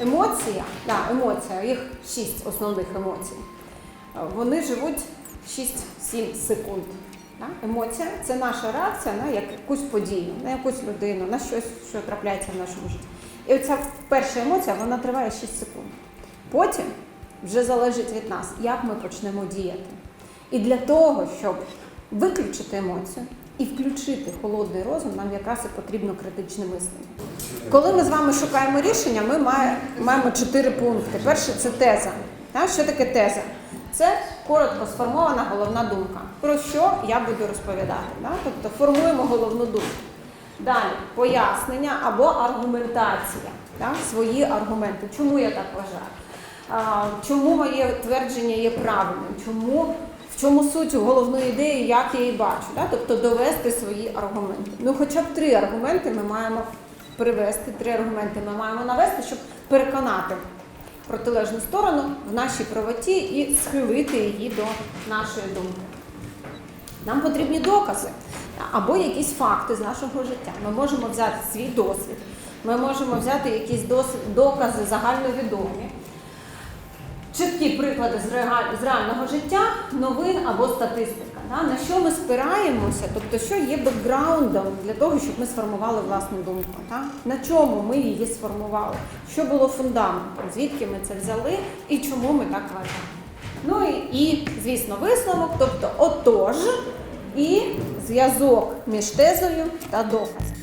емоція, да, емоція, їх шість основних емоцій. Е, Вони живуть 6-7 секунд. Емоція це наша реакція на якусь подію, на якусь людину, на щось, що трапляється в нашому житті. І оця перша емоція вона триває 6 секунд. Потім вже залежить від нас, як ми почнемо діяти. І для того, щоб виключити емоцію і включити холодний розум, нам якраз і потрібно критичне мислення. Коли ми з вами шукаємо рішення, ми має- маємо чотири пункти. Перше це теза. Що таке теза? Це коротко сформована головна думка. Про що я буду розповідати. Да? Тобто формуємо головну думку. Далі пояснення або аргументація. Свої аргументи. Чому я так вважаю? Чому моє твердження є правильним? Чому, в чому суть головної ідеї, як я її бачу? Тобто довести свої аргументи. Ну, хоча б три аргументи ми маємо привести, три аргументи ми маємо навести, щоб переконати протилежну сторону в нашій правоті і схилити її до нашої думки. Нам потрібні докази або якісь факти з нашого життя. Ми можемо взяти свій досвід, ми можемо взяти якісь докази загальновідомі, приклади з, реаль- з реального життя, новин або статистика. На що ми спираємося, тобто що є бекграундом для того, щоб ми сформували власну думку. На чому ми її сформували? Що було фундаментом, звідки ми це взяли і чому ми так вважаємо. Ну і, і звісно, висновок, тобто отож і зв'язок між тезою та доказом.